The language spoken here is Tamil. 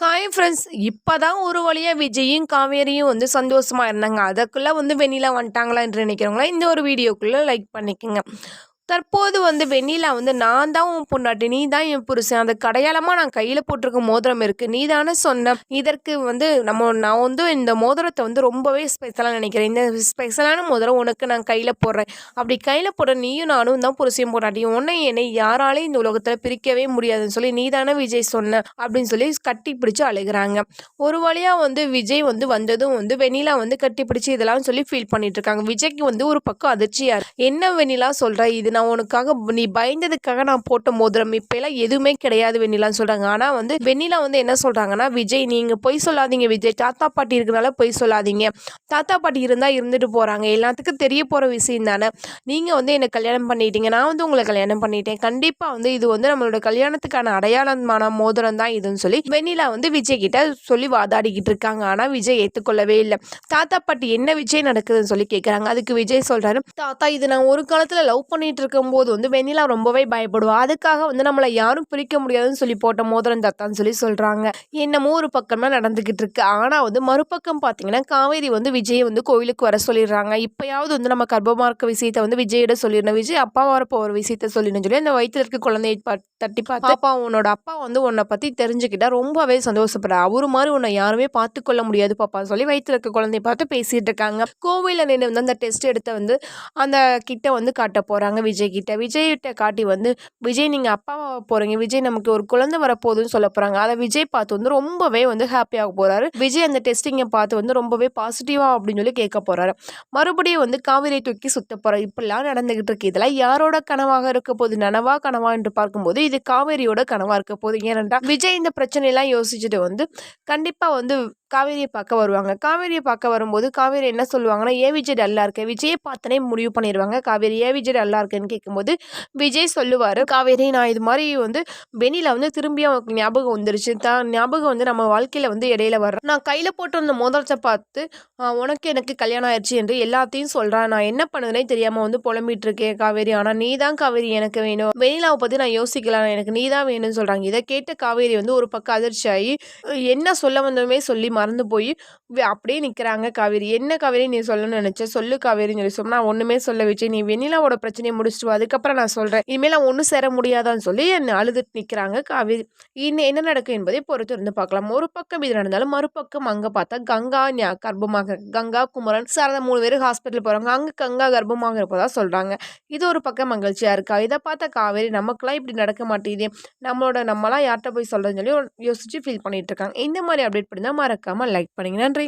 ஹாய் ஃப்ரெண்ட்ஸ் இப்போ தான் ஒரு வழியாக விஜயும் காவேரியும் வந்து சந்தோஷமாக இருந்தாங்க. அதுக்குள்ளே வந்து வெண்ணிலா வந்துட்டாங்களா என்று நினைக்கிறவங்களா இந்த ஒரு வீடியோக்குள்ளே லைக் பண்ணிக்கோங்க. தற்போது வந்து வெண்ணிலா வந்து நான் தான் உன் பொண்டாட்டி நீ தான் என் புருஷன். அந்த கடையாளமாக நான் கையில் போட்டிருக்க மோதிரம் இருக்குது நீ தானே சொன்ன. இதற்கு வந்து நம்ம நான் வந்து இந்த மோதிரத்தை வந்து ரொம்பவே ஸ்பெஷலாக நினைக்கிறேன். இந்த ஸ்பெஷலான மோதிரம் உனக்கு நான் கையில் போடுறேன். அப்படி கையில் போட நீயும் நானும் தான் புருஷன் பொண்டாட்டியும். உன்னை என்னை யாராலையும் இந்த உலகத்தில் பிரிக்கவே முடியாதுன்னு சொல்லி நீ தானே விஜய் சொன்ன. அப்படின்னு சொல்லி கட்டி பிடிச்சி அழுகிறாங்க. ஒரு வழியாக வந்து விஜய் வந்து வந்ததும் வந்து வெண்ணிலா வந்து கட்டி பிடிச்சி இதெல்லாம் சொல்லி ஃபீல் பண்ணிட்டு இருக்காங்க. விஜய்க்கு வந்து ஒரு பக்கம் அதிர்ச்சியாக என்ன வெண்ணிலா சொல்கிற இது நான் உனக்காக நீ பயந்ததுக்காக நான் போட்ட மோதிரம் இப்பெல்லாம் எதுவுமே கிடையாது வெண்ணிலான்னு சொல்கிறாங்க ஆனால் வந்து வெண்ணிலா வந்து என்ன சொல்கிறாங்கன்னா விஜய் நீங்கள் பொய் சொல்லாதீங்க விஜய். தாத்தா பாட்டி இருக்கிறனால பொய் சொல்லாதீங்க. தாத்தா பாட்டி இருந்தால் இருந்துட்டு போகிறாங்க எல்லாத்துக்கும் தெரிய போகிற விஷயம் தானே. நீங்கள் வந்து என்னை கல்யாணம் பண்ணிட்டீங்க. நான் வந்து உங்களை கல்யாணம் பண்ணிட்டேன். கண்டிப்பாக வந்து இது வந்து நம்மளோட கல்யாணத்துக்கான அடையாளமான மோதிரம் தான் இதுன்னு சொல்லி வெண்ணிலா வந்து விஜய் கிட்ட சொல்லி வாதாடிக்கிட்டு இருக்காங்க. ஆனால் விஜய் ஏற்றுக்கொள்ளவே இல்லை. தாத்தா பாட்டி என்ன விஜய் நடக்குதுன்னு சொல்லி கேட்குறாங்க அதுக்கு விஜய் சொல்கிறாரு தாத்தா இது நான் ஒரு காலத்தில் லவ் பண்ணிட்டு இருக்கும்போது வந்து வெண்ணிலா ரொம்பவே பயப்படுவா. அதுக்காக வந்து நம்மளை யாரும் பிரிக்க முடியாதுன்னு சொல்லி போட்ட மோதிரம் தாத்தான்னு சொல்லி சொல்றாங்க. என்னமோ ஒரு பக்கமா நடந்துகிட்டு இருக்கு. ஆனா வந்து மறுபக்கம் பாத்தீங்கன்னா காவேரி வந்து விஜய் வந்து கோயிலுக்கு வர சொல்லிடுறாங்க. இப்பயாவது வந்து நம்ம கர்ப்பமா இருக்க விஷயத்த வந்து விஜயிட சொல்லிடணும். விஜய் அப்பா வரப்போ ஒரு விஷயத்த சொல்லிடணும் சொல்லி அந்த வயிற்றுல இருக்க குழந்தையை தட்டி பார்த்து அப்பா உன்னோட அப்பா வந்து உன்னை பத்தி தெரிஞ்சுக்கிட்டா ரொம்பவே சந்தோஷப்படுற. அவரு மாதிரி உன்னை யாருமே பார்த்து கொள்ள முடியாது பாப்பா சொல்லி வயிற்றுல இருக்க குழந்தைய பார்த்து பேசிட்டு இருக்காங்க. கோவிலில் நின்று வந்து அந்த டெஸ்ட் எடுத்த வந்து அந்த கிட்ட வந்து காட்ட போறாங்க விஜய். விஜய்கிட்ட விஜய் கிட்ட காட்டி வந்து விஜய் நீங்கள் அப்பாவை போகிறீங்க விஜய் நமக்கு ஒரு குழந்தை வரப்போகுதுன்னு சொல்ல போகிறாங்க அதை விஜய் பார்த்து வந்து ரொம்பவே வந்து ஹாப்பியாக போகிறாரு விஜய் அந்த டெஸ்டிங்கை பார்த்து வந்து ரொம்பவே பாசிட்டிவாக அப்படின்னு சொல்லி கேட்க போகிறாரு மறுபடியும் வந்து காவிரியை தூக்கி சுத்த போகிறார் இப்படிலாம் நடந்துகிட்டு இருக்கு. இதெல்லாம் யாரோட கனவாக இருக்க போகுது? நனவா கனவா என்று பார்க்கும்போது இது காவேரியோட கனவாக இருக்க போகுது. ஏனென்றால் விஜய் இந்த பிரச்சனையெல்லாம் யோசிச்சுட்டு வந்து கண்டிப்பாக வந்து காவேரியை பார்க்க வருவாங்க. காவேரியை பார்க்க வரும்போது காவேரி என்ன சொல்லுவாங்கன்னா ஏ விஜய் டல்லா இருக்கு. விஜயை பார்த்தனே முடிவு பண்ணிடுவாங்க காவேரி ஏ விஜய் டல்லா இருக்குன்னு கேட்கும்போது விஜய் சொல்லுவார் காவேரி நான் இது மாதிரி வந்து வெண்ணில வந்து திரும்பி அவனுக்கு ஞாபகம் வந்துருச்சு. தான் ஞாபகம் வந்து நம்ம வாழ்க்கையில் வந்து இடையில வர்றேன் நான் கையில் போட்டு வந்த மோதிரத்தை பார்த்து உனக்கு எனக்கு கல்யாணம் ஆயிடுச்சு என்று எல்லாத்தையும் சொல்கிறான் நான் என்ன பண்ணுறேனே தெரியாமல் வந்து புலம்பிட்டு இருக்கேன் காவேரி. ஆனால் நீ தான் காவேரி எனக்கு வேணும். வெண்ணிலாவை பற்றி நான் யோசிக்கலாம் எனக்கு நீ தான் வேணும்னு சொல்கிறாங்க இதை கேட்ட காவேரி வந்து ஒரு பக்கம் அதிர்ச்சி ஆகி என்ன சொல்ல வந்தோமே சொல்லி மறந்து போய் அப்படியே நிற்கிறாங்க காவேரி. என்ன காவேரி நீ சொல்லணும்னு நினச்ச? சொல்லு காவேரின்னு சொல்லி சொன்னா ஒன்றுமே சொல்ல வச்சு நீ வெண்ணிலாவோட பிரச்சனையை முடிச்சிட்டு அதுக்கப்புறம் நான் சொல்கிறேன் இனிமேல் நான் ஒன்றும் சேர முடியாதான்னு சொல்லி என்னை அழுதுட்டு நிற்கிறாங்க காவேரி. இன்னும் என்ன நடக்கும் என்பதை பொறுத்து இருந்து பார்க்கலாம். ஒரு பக்கம் இது நடந்தாலும் மறுபக்கம் அங்கே பார்த்தா கங்கா ஞா- கர்ப்பமாக கங்கா குமரன் சாரதா மூணு பேர் ஹாஸ்பிட்டல் போகிறாங்க அங்கே கங்கா கர்ப்பமாக இருப்பதா சொல்கிறாங்க இது ஒரு பக்கம் மகிழ்ச்சியாக இருக்கா? இதை பார்த்தா காவேரி நமக்கெல்லாம் இப்படி நடக்க மாட்டேங்குது. நம்மளோட நம்மளாம் யார்கிட்ட போய் சொல்கிறதுன்னு சொல்லி யோசிச்சு ஃபீல் பண்ணிட்டு இருக்காங்க. இந்த மாதிரி அப்டேட் பண்ணி தான் மறக்காமல் லைக் பண்ணுங்க. நன்றி.